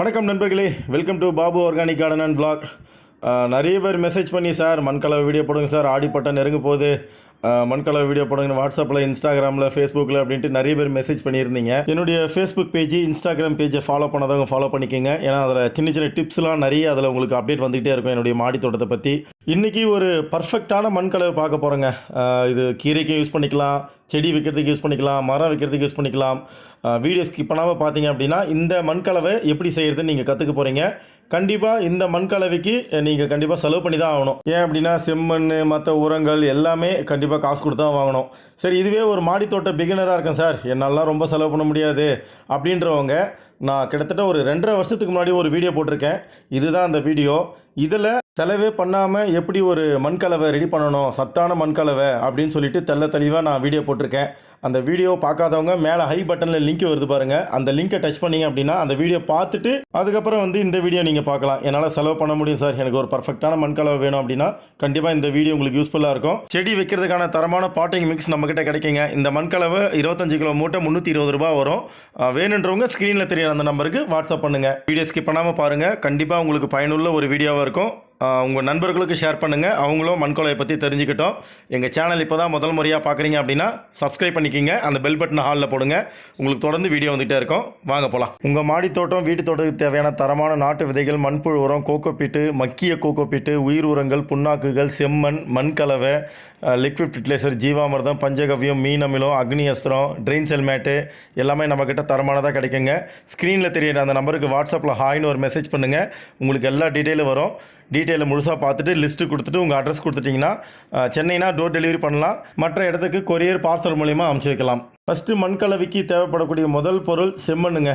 வணக்கம் நண்பர்களே welcome to Babu organic garden and blog நிறைய பேர் மெசேஜ் பண்ணி சார் மண்கலவை வீடியோ போடுங்க சார் ஆடிப்பட்டம் நெருங்க போகுது. மண்கலவை வீடியோ போடுங்க வாட்ஸ்அப்பில் இன்ஸ்டாகிராமில் ஃபேஸ்புக்கில் அப்படின்ட்டு நிறைய பேர் மெசேஜ் பண்ணியிருந்தீங்க. என்னுடைய ஃபேஸ்புக் பேஜ் இன்ஸ்டாகிராம் பேஜை ஃபாலோ பண்ணதவங்க ஃபாலோ பண்ணிக்கோங்க. ஏன்னா அதில் சின்ன சின்ன டிப்ஸ்லாம் நிறைய அதில் உங்களுக்கு அப்டேட் வந்துகிட்டே இருக்கும் என்னுடைய மாடி தோட்டத்தை பற்றி இன்றைக்கி ஒரு பர்ஃபெக்டான மண்கலவை பார்க்க போகிறோங்க இது கீரைக்கு யூஸ் பண்ணிக்கலாம். செடி வைக்கிறதுக்கு யூஸ் பண்ணிக்கலாம் மரம் வைக்கிறதுக்கு யூஸ் பண்ணிக்கலாம். வீடியோ ஸ்கிப் பண்ணாமல் பார்த்தீங்க அப்படின்னா இந்த மண்கலவை எப்படி செய்கிறதுன்னு நீங்கள் கற்றுக்க போகிறீங்க கண்டிப்பாக இந்த மண் கலவைக்கு நீங்கள் கண்டிப்பாக செலவு பண்ணி தான் ஆகணும். ஏன் அப்படின்னா செம்மண் மற்ற உரங்கள் எல்லாமே கண்டிப்பாக காசு கொடுத்து தான் வாங்கணும். சரி இதுவே ஒரு மாடித்தோட்ட பிகினராக இருக்கேன் சார். என்னாலாம் ரொம்ப செலவு பண்ண முடியாது. அப்படின்றவங்க நான் கிட்டத்தட்ட ஒரு ரெண்டரை வருஷத்துக்கு முன்னாடி ஒரு வீடியோ போட்டிருக்கேன். இதுதான் அந்த வீடியோ இதில் செலவே பண்ணாமல் எப்படி ஒரு மண்கலவை ரெடி பண்ணணும்? சத்தான மண்கலவை அப்படின்னு சொல்லிட்டு தெள்ள தெளிவாக நான் வீடியோ போட்டிருக்கேன். அந்த வீடியோ பார்க்காதவங்க மேலே ஹை பட்டனில் லிங்க் வருது பாருங்கள் அந்த லிங்கை டச் பண்ணிங்க அப்படின்னா அந்த வீடியோ பார்த்துட்டு அதுக்கப்புறம் வந்து இந்த வீடியோ நீங்கள் பார்க்கலாம். என்னால் செலவு பண்ண முடியும் சார். எனக்கு ஒரு பர்ஃபெக்டான மண்கலவை வேணும் அப்படின்னா கண்டிப்பாக இந்த வீடியோ உங்களுக்கு யூஸ்ஃபுல்லாக இருக்கும். செடி வைக்கிறதுக்கான தரமான பாட்டிங் மிக்ஸ் நம்மக்கிட்ட கிடைக்குங்க. இந்த மண்கலவை இருபத்தஞ்சு கிலோ மூட்டை முந்நூற்றி இருபது ரூபா வரும். வேணுன்றவங்க ஸ்க்ரீனில் தெரியிற அந்த நம்பருக்கு வாட்ஸ்அப் பண்ணுங்கள் வீடியோ ஸ்கிப் பண்ணாமல் பாருங்கள் கண்டிப்பாக உங்களுக்கு பயனுள்ள ஒரு வீடியோவாக இருக்கும். உங்கள் நண்பர்களுக்கு ஷேர் பண்ணுங்கள் அவங்களும் மண்கொலையை பற்றி தெரிஞ்சுக்கிட்டோம். எங்கள் சேனல் இப்போ தான் முதல் முறையாக பார்க்குறீங்க அப்படின்னா சப்ஸ்கிரைப் பண்ணிக்கிங்க. அந்த பெல் பட்டனை ஹாலில் போடுங்க. உங்களுக்கு தொடர்ந்து வீடியோ வந்துகிட்டே இருக்கும். வாங்க போகலாம் உங்கள் மாடி தோட்டம் வீட்டு தோட்டத்துக்கு தேவையான தரமான நாட்டு விதைகள் மண்புழு உரம் கோகோபீட்டு மக்கிய கோகோபீட்டு உயிர் உரங்கள் புண்ணாக்குகள் செம்மண் மண்கலவை லிக்விட் ஃபெர்டிலைசர் ஜீவாமிர்தம் பஞ்சகவ்யம் மீன் அமிலம் அக்னி அஸ்திரம் ட்ரெயின் செல்மேட்டு எல்லாமே நம்மக்கிட்ட தரமானதாக கிடைக்குங்க. ஸ்க்ரீனில் தெரியுற அந்த நம்பருக்கு வாட்ஸ்அப்பில் ஹாய்னு ஒரு மெசேஜ் பண்ணுங்கள் உங்களுக்கு எல்லா டீட்டெயிலும் வரும். டீட்டெயிலை முழுசாக பார்த்துட்டு லிஸ்ட்டு கொடுத்துட்டு உங்கள் அட்ரஸ் கொடுத்துட்டிங்கன்னா சென்னைனா டோர் டெலிவரி பண்ணலாம். மற்ற இடத்துக்கு கொரியர் பார்சல் மூலிமா அமுச்சு வைக்கலாம் ஃபஸ்ட்டு மண்கலவைக்கு தேவைப்படக்கூடிய முதல் பொருள் செம்மண்ணுங்க.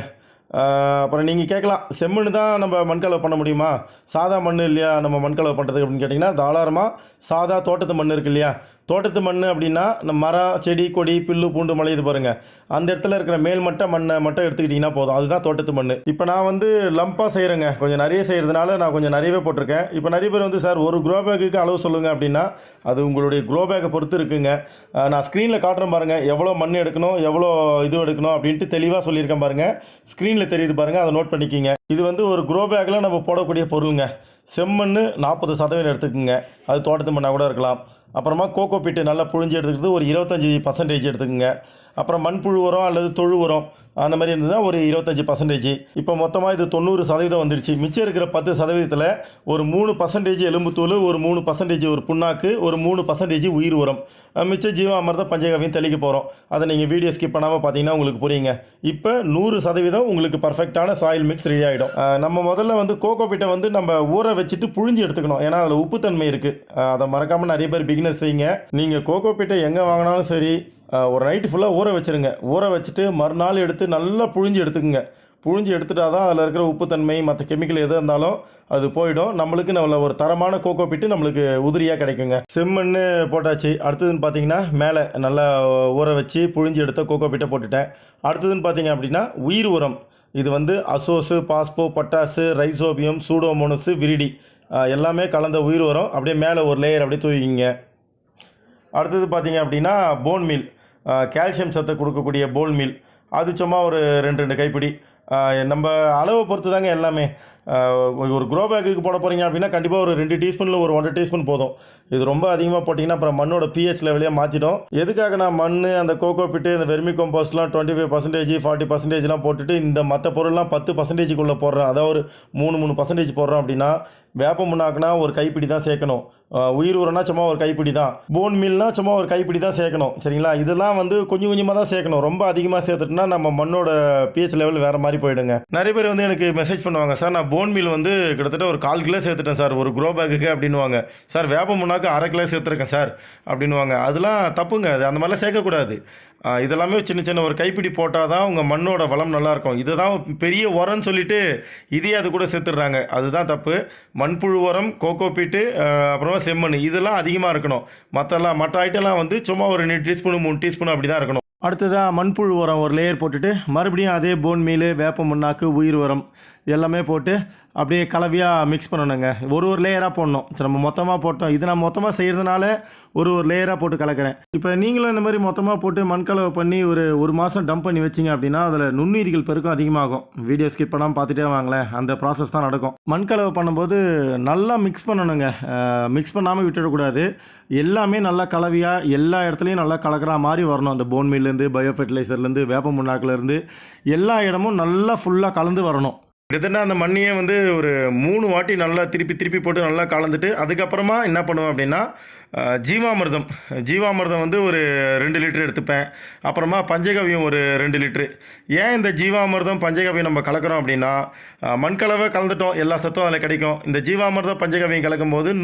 அப்புறம் நீங்கள் கேட்கலாம் செம்மண் தான் நம்ம மண்கலவை பண்ண முடியுமா? சாதா மண் இல்லையா நம்ம மண்கலவை பண்ணுறதுக்கு அப்படின்னு கேட்டிங்கன்னா தாராளமாக சாதா தோட்டத்து மண் இருக்கு இல்லையா? தோட்டத்து மண் அப்படின்னா நம்ம மரம் செடி கொடி புல்லு பூண்டு மலை இது பாருங்க. அந்த இடத்துல இருக்கிற மேல்மட்ட மண்ணை மட்டும் எடுத்துக்கிட்டிங்கன்னா போதும். அதுதான் தோட்டத்து மண் இப்போ நான் வந்து லம்பாக செய்கிறேங்க கொஞ்சம் நிறைய செய்கிறதுனால நான் கொஞ்சம் நிறையவே போட்டிருக்கேன். இப்போ நிறைய பேர் வந்து சார் ஒரு க்ரோ பேக்குக்கு அளவு சொல்லுங்கள் அப்படின்னா அது உங்களுடைய க்ரோ பேக்கை பொறுத்து இருக்குங்க. நான் ஸ்க்ரீனில் காட்டுறேன் பாருங்கள் எவ்வளோ மண் எடுக்கணும் எவ்வளோ இது எடுக்கணும் அப்படின்ட்டு தெளிவாக சொல்லியிருக்கேன் பாருங்கள் ஸ்க்ரீனில் தெரியுது பாருங்கள் அதை நோட் பண்ணிக்கிங்க. இது வந்து ஒரு க்ரோ பேக்கில் நம்ம போடக்கூடிய பொருளுங்க. செம்மண் நாற்பது சதவீதம் எடுத்துக்கோங்க. அது தோட்டத்து மண்ணாக கூட இருக்கலாம். அப்புறமா கோகோ பிட்டு நல்லா புழிஞ்சு எடுத்துக்கிறது ஒரு இருபத்தஞ்சி பர்சன்டேஜ் எடுத்துக்கோங்க. அப்புறம் மண்புழு உரம் அல்லது தொழு உரம் அந்த மாதிரி இருந்ததுன்னா ஒரு இருபத்தஞ்சி பர்சன்டேஜ் இப்போ மொத்தமாக இது தொண்ணூறு சதவீதம் வந்துடுச்சு மிச்சம் இருக்கிற பத்து சதவீதத்தில் ஒரு மூணு பர்சன்டேஜ் எலும்புத்தூள் ஒரு மூணு பர்சன்டேஜ் ஒரு புண்ணாக்கு ஒரு மூணு பர்சன்டேஜ் உயிர் உரம். மிச்சம் ஜீவாமிரத பஞ்சகவியம் தெளிக்க போகிறோம் அதை நீங்கள் வீடியோ ஸ்கிப் பண்ணாமல் பார்த்தீங்கன்னா உங்களுக்கு புரியுங்க. இப்போ நூறு சதவீதம் உங்களுக்கு பர்ஃபெக்டான சாயில் மிக்ஸ் ரெடி ஆகிடும் நம்ம முதல்ல வந்து கோகோ பீட்டை வந்து நம்ம ஊற வச்சுட்டு புழிஞ்சு எடுத்துக்கணும். ஏன்னா அதில் உப்புத்தன்மை இருக்குது அதை மறக்காமல் நிறைய பேர் பிகினர் செய்யுங்க. நீங்கள் கோகோ பீட்டை எங்கே வாங்கினாலும் சரி ஒரு நைட்டு ஃபுல்லாக ஊற வச்சுருங்க. ஊற வச்சுட்டு மறுநாள் எடுத்து நல்லா புழிஞ்சு எடுத்துக்குங்க. புழிஞ்சு எடுத்துட்டால் தான் அதில் இருக்கிற உப்புத்தன்மை மற்ற கெமிக்கல் எது இருந்தாலும் அது போயிடும். நம்மளுக்கு நல்ல ஒரு தரமான கோகோ பிட்டு நம்மளுக்கு உதிரியாக கிடைக்குங்க. செம்மண்ணு போட்டாச்சு. அடுத்ததுன்னு பார்த்தீங்கன்னா மேலே நல்லா ஊற வச்சு புழிஞ்சு எடுத்த கோகோ பிட்டை போட்டுட்டேன். அடுத்ததுன்னு பார்த்தீங்க அப்படின்னா உயிர் உரம். இது வந்து அசோஸு பாஸ்போ பட்டாசு ரைசோபியம் சூடோமோனஸு விரிடி. எல்லாமே கலந்த உயிர் உரம். அப்படியே மேலே ஒரு லேயர் அப்படியே தூவிக்கிங்க. அடுத்தது பார்த்தீங்க அப்படின்னா போன் மீல் கால்சியம் சத்தை கொடுக்கக்கூடிய போன் மீல் அது சும்மா ஒரு ரெண்டு ரெண்டு கைப்பிடி. நம்ம அளவை பொறுத்து தாங்க எல்லாமே ஒரு க்ரோ பேக்குக்கு போட போகிறீங்க அப்படின்னா கண்டிப்பாக ஒரு ரெண்டு டீஸ்பூனில் ஒரு ஒன்றரை டீஸ்பூன் போதும். இது ரொம்ப அதிகமாக போட்டிங்கன்னா அப்புறம் மண்ணோட பிஹெச் லெவலையே மாற்றிடும் எதுக்காக நான் மண் அந்த கோகோ பிட்டு இந்த வெர்மி கம்போஸ்ட்லாம் டுவெண்ட்டி ஃபைவ் பர்சன்டேஜ் ஃபார்ட்டி பர்சன்டேஜ்லாம் போட்டுட்டு இந்த மற்ற பொருள்லாம் பத்து பர்சன்டேஜுக்குள்ளே போடுறேன். அதாவது ஒரு மூணு மூணு பர்சன்டேஜ் போடுறோம் அப்படின்னா வேப்ப முன்னாக்குனா ஒரு கைப்பிடி தான் சேர்க்கணும். உயிர் உரம்னா சும்மா ஒரு கைப்பிடி தான். போன் மீல்னா சும்மா ஒரு கைப்பிடி தான் சேர்க்கணும். சரிங்களா? இதெல்லாம் வந்து கொஞ்சம் கொஞ்சமாக தான் சேர்க்கணும். ரொம்ப அதிகமாக சேர்த்துட்டுனா நம்ம மண்ணோட பிஹெச் லெவல் வேறு மாதிரி போயிடுங்க. நிறைய பேர் வந்து எனக்கு மெசேஜ் பண்ணுவாங்க சார் நான் போன் மீல் வந்து கிட்டத்தட்ட ஒரு கால் கிலோ சேர்த்துட்டேன் சார். ஒரு குரோ பேக்குக்கு அப்படின்னுவாங்க. சார் வேப்ப முன்னாக்கு அரை கிலோ சேர்த்துருக்கேன் சார். அப்படின்னுவாங்க. அதெல்லாம் தப்புங்க. அது அந்த மாதிரிலாம் சேர்க்கக்கூடாது. இதெல்லாமே சின்ன சின்ன ஒரு கைப்பிடி போட்டால் தான் உங்கள் மண்ணோட வளம் நல்லாயிருக்கும். இதுதான் பெரிய உரம்னு சொல்லிட்டு இதையே அது கூட சேர்த்துடுறாங்க. அதுதான் தப்பு. மண்புழு உரம் கோகோ பீட்டு அப்புறமா செம்மண். இதெல்லாம் அதிகமாக இருக்கணும். மற்றெல்லாம் மற்ற ஐட்டம்லாம் வந்து சும்மா ஒரு ரெண்டு டீஸ்பூன் மூணு டீஸ்பூன் அப்படி தான் இருக்கணும். அடுத்ததாக மண்புழு உரம் ஒரு லேயர் போட்டுட்டு மறுபடியும் அதே போன் மீல் வேப்ப முன்னாக்கு உயிர் உரம். எல்லாமே போட்டு அப்படியே கலவையாக மிக்ஸ் பண்ணணுங்க. ஒரு ஒரு லேயராக போடணும். சரி நம்ம மொத்தமாக போட்டோம். இது நான் மொத்தமாக செய்கிறதுனால ஒரு ஒரு லேயராக போட்டு கலக்கிறேன். இப்போ நீங்களும் இந்த மாதிரி மொத்தமாக போட்டு மண்கலவை பண்ணி ஒரு ஒரு மாதம் டம்ப் பண்ணி வச்சிங்க அப்படின்னா அதில் நுண்ணுயிரிகள் பெருக்கம் அதிகமாகும். வீடியோ ஸ்கிப் பண்ணாமல் பார்த்துட்டே வாங்களேன். அந்த ப்ராசஸ் தான் நடக்கும். மண்கலவை பண்ணும்போது நல்லா மிக்ஸ் பண்ணணுங்க. மிக்ஸ் பண்ணாமல் விட்டுடக்கூடாது. எல்லாமே நல்லா கலவையாக எல்லா இடத்துலையும் நல்லா கலக்கிற மாதிரி வரணும். அந்த போன் மீல்லேருந்து பயோ ஃபெர்டிலைசர்லேருந்து வேப்ப முன்னாக்கிலேருந்து எல்லா இடமும் நல்லா ஃபுல்லாக கலந்து வரணும். கிட்டத்தட்ட அந்த மண்ணியை வந்து ஒரு மூணு வாட்டி நல்லா திருப்பி திருப்பி போட்டு நல்லா கலந்துட்டு அதுக்கப்புறமா என்ன பண்ணுவேன் அப்படின்னா ஜீவாமிர்தம். ஜீவாமிர்தம் வந்து ஒரு ரெண்டு லிட்டர் எடுத்துப்பேன். அப்புறமா பஞ்சகவியம் ஒரு ரெண்டு லிட்ரு ஏன் இந்த ஜீவாமிர்தம் பஞ்சகவியம் நம்ம கலக்கிறோம் அப்படின்னா மண்கலவை கலந்துட்டோம் எல்லா சத்தும் அதில் கிடைக்கும். இந்த ஜீவாமிர்தம் பஞ்சகவியம் கலக்கும் போது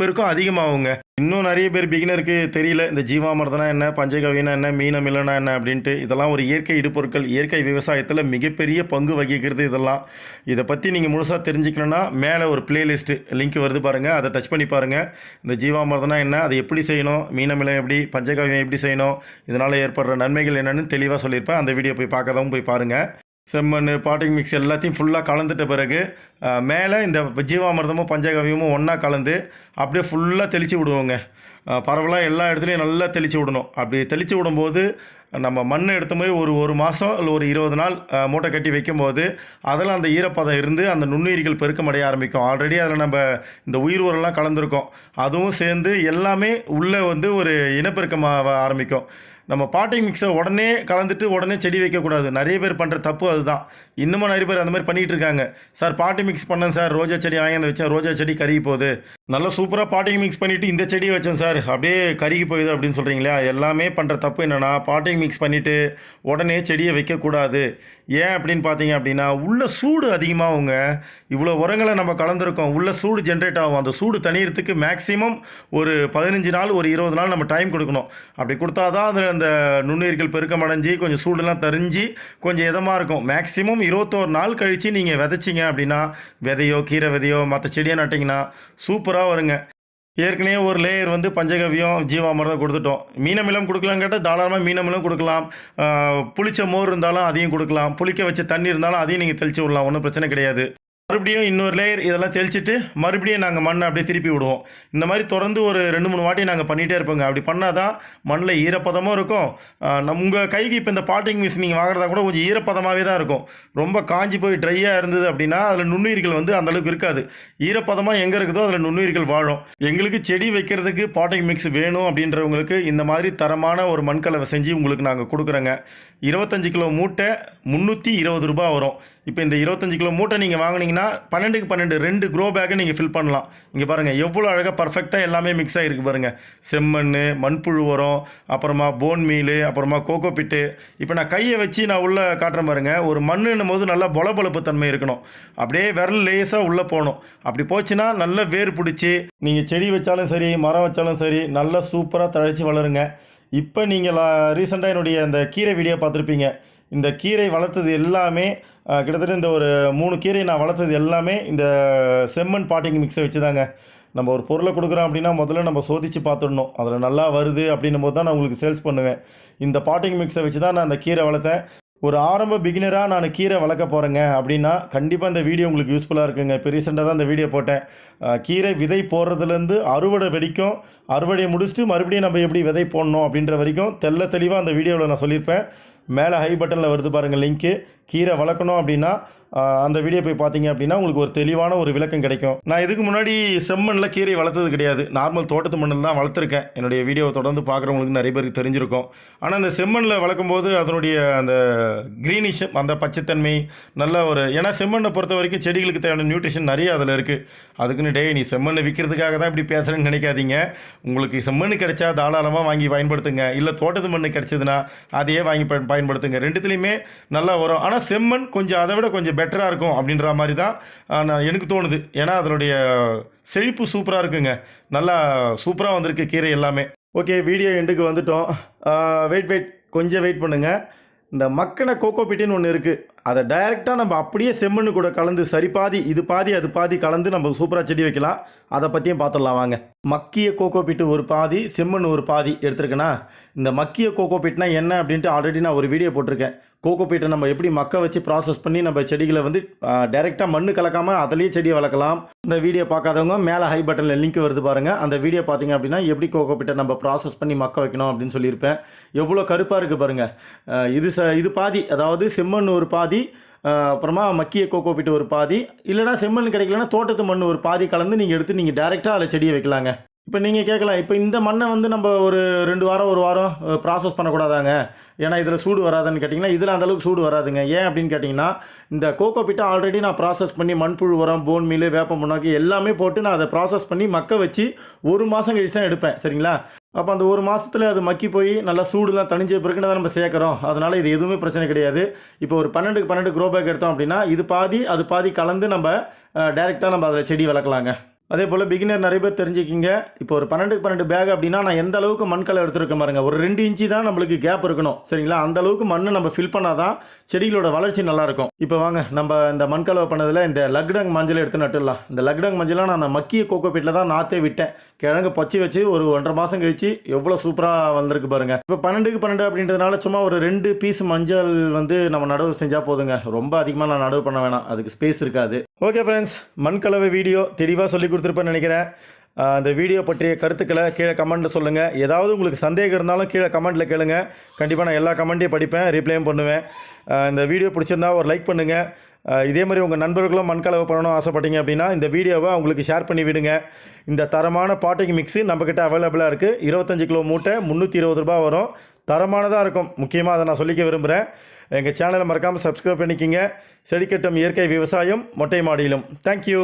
பெருக்கும் அதிகமாகுங்க. இன்னும் நிறைய பேர் பிகினருக்கு தெரியல இந்த ஜீவாமிர்தனா என்ன பஞ்சகவியனா என்ன மீனமில்லனா என்ன அப்படின்ட்டு. இதெல்லாம் ஒரு இயற்கை இடுபொருட்கள் இயற்கை விவசாயத்தில் மிகப்பெரிய பங்கு வகிக்கிறது இதெல்லாம். இதை பற்றி நீங்கள் முழுசாக தெரிஞ்சுக்கணுன்னா மேலே ஒரு பிளேலிஸ்ட்டு லிங்க் வருது பாருங்கள் அதை டச் பண்ணி பாருங்கள் இந்த ஜீவாமிர்தனா என்ன? அதை எப்படி செய்யணும்? மீனமிலம் எப்படி? பஞ்சகவியம் எப்படி செய்யணும்? இதனால் ஏற்படுற நன்மைகள் என்னென்னு தெளிவாக சொல்லியிருப்பேன். அந்த வீடியோ போய் பார்க்காதவங்க போய் பாருங்கள் செம்மண் பாட்டிங் மிக்ஸ் எல்லாத்தையும் ஃபுல்லாக கலந்துட்ட பிறகு மேலே இந்த ஜீவாமிர்தமும் பஞ்சகவியமும் ஒன்றா கலந்து அப்படியே ஃபுல்லாக தெளித்து விடுவோங்க. பரவலாக எல்லா இடத்துலையும் நல்லா தெளித்து விடணும். அப்படி தெளித்து விடும்போது நம்ம மண் எடுத்த போய் ஒரு ஒரு மாதம் இல்லை ஒரு இருபது நாள் மூட்டை கட்டி வைக்கும்போது அதில் அந்த ஈரப்பதம் இருந்து அந்த நுண்ணுயிரிகள் பெருக்கமடைய ஆரம்பிக்கும். ஆல்ரெடி அதில் நம்ம இந்த உயிர் உரம்லாம் கலந்துருக்கோம். அதுவும் சேர்ந்து எல்லாமே உள்ளே வந்து ஒரு இனப்பெருக்கமாக ஆரம்பிக்கும். நம்ம பாட்டிங் மிக்ஸை உடனே கலந்துட்டு உடனே செடி வைக்கக்கூடாது. நிறைய பேர் பண்ணுற தப்பு அதுதான். இன்னமும் நிறைய பேர் அந்த மாதிரி பண்ணிகிட்டு இருக்காங்க. சார் பாட்டி மிக்ஸ் பண்ணேன் சார். ரோஜா செடி வாங்கி வந்து வச்சேன். ரோஜா செடி கருகி போகுது. நல்லா சூப்பராக பாட்டிங் மிக்ஸ் பண்ணிவிட்டு இந்த செடியை வச்சேன் சார். அப்படியே கருகி போகுது அப்படின்னு சொல்கிறீங்களா எல்லாமே பண்ணுற தப்பு என்னென்னா பாட்டிங் மிக்ஸ் பண்ணிவிட்டு உடனே செடியை வைக்கக்கூடாது. ஏன் அப்படின்னு பார்த்தீங்க அப்படின்னா உள்ள சூடு அதிகமாகுங்க இவ்வளோ உரங்களை நம்ம கலந்துருக்கோம். உள்ள சூடு ஜென்ரேட் ஆகும். அந்த சூடு தனியறதுக்கு மேக்ஸிமம் ஒரு பதினஞ்சு நாள் ஒரு இருபது நாள் நம்ம டைம் கொடுக்கணும். அப்படி கொடுத்தா தான் அதில் அந்த நுண்ணுயிர்கள் பெருக்கம் அடைஞ்சு கொஞ்சம் சூடுலாம் தெரிஞ்சு கொஞ்சம் இதமாக இருக்கும். மேக்ஸிமம் இருபத்தோரு நாள் கழித்து நீங்கள் விதைச்சிங்க அப்படின்னா விதையோ கீரை விதையோ மற்ற செடியை நட்டிங்கன்னா சூப்பராக வருங்க. ஏற்கனவே ஒரு லேயர் வந்து பஞ்சகவியம் ஜீவாமிர்தம் கொடுத்துட்டோம். மீனமிலம் கொடுக்கலான்னு கேட்டால் தாராளமாக மீனமிலம் கொடுக்கலாம். புளிச்ச மோர் இருந்தாலும் அதையும் கொடுக்கலாம். புளிக்க வச்ச தண்ணி இருந்தாலும் அதையும் நீங்கள் தெளித்து விடலாம். ஒன்றும் பிரச்சனை கிடையாது. மறுபடியும் இன்னொரு லேயர் இதெல்லாம் தெளிச்சுட்டு மறுபடியும் நாங்கள் மண்ணை அப்படியே திருப்பி விடுவோம். இந்த மாதிரி தொடர்ந்து ஒரு ரெண்டு மூணு வாட்டி நாங்கள் பண்ணிகிட்டே இருப்போங்க. அப்படி பண்ணால் தான் மண்ணில் ஈரப்பதமும் இருக்கும். நம் நம்ம உங்கள் கைக்கு இப்போ இந்த பாட்டிங் மிஷின் நீங்கள் வாங்குறதா கூட கொஞ்சம் ஈரப்பதமாகவே தான் இருக்கும். ரொம்ப காஞ்சி போய் ட்ரையாக இருந்தது அப்படின்னா அதில் நுண்ணுயிர்கள் வந்து அந்தளவுக்கு இருக்காது. ஈரப்பதமாக எங்கே இருக்குதோ அதில் நுண்ணுயிர்கள் வாழும். எங்களுக்கு செடி வைக்கிறதுக்கு பாட்டிங் மிக்ஸ் வேணும் அப்படின்றவங்களுக்கு இந்த மாதிரி தரமான ஒரு மண்கலவை செஞ்சு உங்களுக்கு நாங்கள் கொடுக்குறோங்க. இருபத்தஞ்சு கிலோ மூட்டை முந்நூற்றி இருபது ரூபா வரும். இப்போ இந்த இருபத்தஞ்சி கிலோ மூட்டை நீங்கள் வாங்குனீங்கன்னா பன்னெண்டுக்கு பன்னெண்டு ரெண்டு க்ரோ பேக்கை நீங்கள் ஃபில் பண்ணலாம். இங்கே பாருங்கள் எவ்வளோ அழகாக பர்ஃபெக்டாக எல்லாமே மிக்ஸ் ஆகிருக்கு பாருங்கள் செம்மண் மண்புழு உரம் அப்புறமா போன் மீல் அப்புறமா கோகோ பிட்டு இப்போ நான் கையை வச்சு நான் உள்ளே காட்டுறேன் பாருங்கள் ஒரு மண்ணுன்னும் போது நல்லா பொலபொலப்பு தன்மை இருக்கணும். அப்படியே விரல் லேசாக உள்ளே போகணும். அப்படி போச்சுன்னா நல்லா வேர் பிடிச்சி நீங்கள் செடி வச்சாலும் சரி மரம் வச்சாலும் சரி நல்லா சூப்பராக தழைச்சி வளருங்க. இப்போ நீங்கள் ரீசெண்டாக என்னுடைய அந்த கீரை வீடியோ பார்த்துருப்பீங்க. இந்த கீரை வளர்த்தது எல்லாமே கிட்டத்தட்ட இந்த ஒரு மூணு கீரை நான் வளர்த்தது எல்லாமே இந்த செம்மண் பாட்டிங் மிக்ஸை வச்சு தாங்க நம்ம ஒரு பொருளை கொடுக்குறோம் அப்படின்னா முதல்ல நம்ம சோதித்து பார்த்துடணும். அதில் நல்லா வருது அப்படின்னும் போது தான் நான் உங்களுக்கு சேல்ஸ் பண்ணுவேன். இந்த பாட்டிங் மிக்ஸை வச்சு தான் நான் அந்த கீரை வளர்த்தேன். ஒரு ஆரம்ப பிகினராக நான் கீரை வளர்க்க போகிறேங்க அப்படின்னா கண்டிப்பாக இந்த வீடியோ உங்களுக்கு யூஸ்ஃபுல்லாக இருக்குங்க. இப்போ ரீசெண்டாக தான் இந்த வீடியோ போட்டேன். கீரை விதை போடுறதுலேருந்து அறுவடை வரைக்கும் அறுவடையை முடிச்சுட்டு மறுபடியும் நம்ம எப்படி விதை போடணும் அப்படின்ற வரைக்கும் தெள்ள தெளிவாக அந்த வீடியோவில் நான் சொல்லியிருப்பேன். மேலே ஹை பட்டனில் வருது பாருங்கள் லிங்க்கு கீரை வளர்க்கணும் அப்படின்னா அந்த வீடியோ போய் பார்த்தீங்க அப்படின்னா உங்களுக்கு ஒரு தெளிவான ஒரு விளக்கம் கிடைக்கும். நான் இதுக்கு முன்னாடி செம்மண்ணில் கீரை வளர்த்தது கிடையாது. நார்மல் தோட்டத்து மண்ணில் தான் வளர்த்துருக்கேன். என்னுடைய வீடியோவை தொடர்ந்து பார்க்குறவங்களுக்கு நிறைய பேருக்கு தெரிஞ்சிருக்கும். ஆனால் அந்த செம்மண்ணில் வளர்க்கும்போது அதனுடைய அந்த க்ரீனிஷ் அந்த பச்சைத்தன்மை நல்ல ஒரு ஏன்னா செம்மண்ணை பொறுத்த வரைக்கும் செடிகளுக்கு தேவையான நியூட்ரிஷன் நிறைய அதில் இருக்குது அதுக்குன்னு டே நீ செம்மண்ணை விற்கிறதுக்காக தான் இப்படி பேசுகிறேன்னு நினைக்காதீங்க. உங்களுக்கு செம்மண் கிடைச்சா தாராளமாக வாங்கி பயன்படுத்துங்க. இல்லை தோட்டத்து மண் கிடைச்சதுன்னா அதையே வாங்கி பயன் பயன்படுத்துங்க. ரெண்டுத்துலேயுமே நல்லா வரும். ஆனால் செம்மண் கொஞ்சம் அதை விட கொஞ்சம் பெட்டராக இருக்கும் அப்படின்ற மாதிரி தான் எனக்கு தோணுது. ஏன்னா அதனுடைய செழிப்பு சூப்பராக இருக்குங்க. நல்லா சூப்பராக வந்திருக்கு கீரை எல்லாமே. ஓகே வீடியோ எண்டுக்கு வந்துட்டோம். வெயிட் வெயிட் கொஞ்சம் வெயிட் பண்ணுங்கள் இந்த மக்கின கோகோ பிட்டுன்னு ஒன்று இருக்குது அதை டைரெக்டாக நம்ம அப்படியே செம்மண்ணு கூட கலந்து சரி பாதி இது பாதி அது பாதி கலந்து நம்ம சூப்பராக செடி வைக்கலாம். அதை பற்றியும் பார்த்துடலாம் வாங்க. மக்கிய கோகோ பிட்டு ஒரு பாதி செம்மண் ஒரு பாதி எடுத்துருக்கேன்னா இந்த மக்கிய கோகோ பிட்னா என்ன அப்படின்ட்டு ஆல்ரெடி நான் ஒரு வீடியோ போட்டிருக்கேன். கோகோபீட்டை நம்ம எப்படி மக்க வச்சு ப்ராசஸ் பண்ணி நம்ம செடிகளை வந்து டைரெக்டாக மண் கலக்காமல் அதிலேயே செடியை வளர்க்கலாம். இந்த வீடியோ பார்க்காதவங்க மேலே ஹை பட்டனில் லிங்க் வருது பாருங்கள் அந்த வீடியோ பார்த்தீங்க அப்படின்னா எப்படி கோகோபீட்டை நம்ம ப்ராசஸ் பண்ணி மக்க வைக்கணும் அப்படின்னு சொல்லியிருப்பேன். எவ்வளோ கருப்பாக இருக்குது பாருங்கள் இது ச இது பாதி அதாவது செம்மண் ஒரு பாதி அப்புறமா மக்கிய கோகோபீட் ஒரு பாதி இல்லைனா செம்மண் கிடைக்கலனா தோட்டத்து மண் ஒரு பாதி கலந்து நீங்கள் எடுத்து நீங்கள் டேரெக்டாக அதில் செடியை வைக்கலாங்க. இப்போ நீங்கள் கேட்கலாம் இப்போ இந்த மண்ணை வந்து நம்ம ஒரு ரெண்டு வாரம் ஒரு வாரம் ப்ராசஸ் பண்ணக்கூடாதாங்க? ஏன்னா இதில் சூடு வராதுன்னு கேட்டிங்கன்னா இதில் அந்தளவுக்கு சூடு வராதுங்க. ஏன் அப்படின்னு கேட்டிங்கன்னா இந்த கோகோ பிட்டை ஆல்ரெடி நான் ப்ராசஸ் பண்ணி மண்புழு உரம் போன் மீல் வேப்ப முன்னாக்கி எல்லாமே போட்டு நான் அதை ப்ராசஸ் பண்ணி மக்க வச்சு ஒரு மாதம் கழிச்சு தான் எடுப்பேன். சரிங்களா? அப்போ அந்த ஒரு மாதத்தில் அது மக்கி போய் நல்லா சூடுலாம் தணிஞ்ச பிறகு தான் நம்ம சேர்க்குறோம். அதனால் இது எதுவுமே பிரச்சனை கிடையாது. இப்போ ஒரு பன்னெண்டுக்கு பன்னெண்டு க்ரோ பேக் எடுத்தோம் அப்படின்னா இது பாதி அது பாதி கலந்து நம்ம டைரெக்டாக நம்ம அதில் செடி வளர்க்கலாங்க. அதே போல் பிகினர் நிறைய பேர் தெரிஞ்சுக்கிங்க. இப்போ ஒரு பன்னெண்டுக்கு பன்னெண்டு பேக் அப்படின்னா நான் எந்த அளவுக்கு மண் மண்கலை எடுத்துருக்கேன் பாருங்க. ஒரு ரெண்டு இன்ச்சு தான் நம்மளுக்கு கேப் இருக்கணும். சரிங்களா? அந்த அளவுக்கு மண் நம்ம ஃபில் பண்ணால் தான் செடிகளோட வளர்ச்சி நல்லாயிருக்கும். இப்போ வாங்க நம்ம இந்த மண் கலவை பண்ணதில் இந்த லக்டங் மஞ்சள் எடுத்து நட்டுடலாம். இந்த லக்டங் மஞ்சளாக நான் மக்கிய கோகோபீட்டில் தான் நாற்றே விட்டேன். கிழங்கு பச்சை வச்சு ஒரு ஒன்றரை மாதம் கழிச்சு எவ்வளோ சூப்பராக வந்திருக்கு பாருங்க. இப்போ பன்னெண்டுக்கு பன்னெண்டு அப்படின்றதுனால சும்மா ஒரு ரெண்டு பீஸ் மஞ்சள் வந்து நம்ம நடவு செஞ்சால் போதுங்க. ரொம்ப அதிகமாக நான் நடவு பண்ண வேணாம். அதுக்கு ஸ்பேஸ் இருக்காது. ஓகே ஃப்ரெண்ட்ஸ் மண்கலவை வீடியோ தெளிவாக சொல்லி கொடுத்துருப்பேன்னு நினைக்கிறேன். அந்த வீடியோ பற்றிய கருத்துக்களை கீழே கமெண்ட்டில் சொல்லுங்கள் ஏதாவது உங்களுக்கு சந்தேகம் இருந்தாலும் கீழே கமெண்ட்டில் கேளுங்க. கண்டிப்பாக நான் எல்லா கமெண்ட்டையும் படிப்பேன் ரிப்ளையும் பண்ணுவேன். இந்த வீடியோ பிடிச்சிருந்தா ஒரு லைக் பண்ணுங்கள் இதே மாதிரி உங்கள் நண்பர்களும் மண்கலவை பண்ணணும் ஆசைப்பட்டீங்க அப்படின்னா இந்த வீடியோவை அவங்களுக்கு ஷேர் பண்ணி விடுங்க. இந்த தரமான பாட்டிங் மிக்ஸு நம்மக்கிட்ட அவைலபிளாக இருக்குது இருபத்தஞ்சி கிலோ மூட்டை முந்நூற்றி இருபது ரூபா வரும். தரமானதாக இருக்கும். முக்கியமாக அதை நான் சொல்லிக்க விரும்புகிறேன் எங்கள் சேனலை மறக்காமல் சப்ஸ்கிரைப் பண்ணிக்கிங்க. செடிக்கட்டும் இயற்கை விவசாயம் மொட்டை மாடியிலும். தேங்க்யூ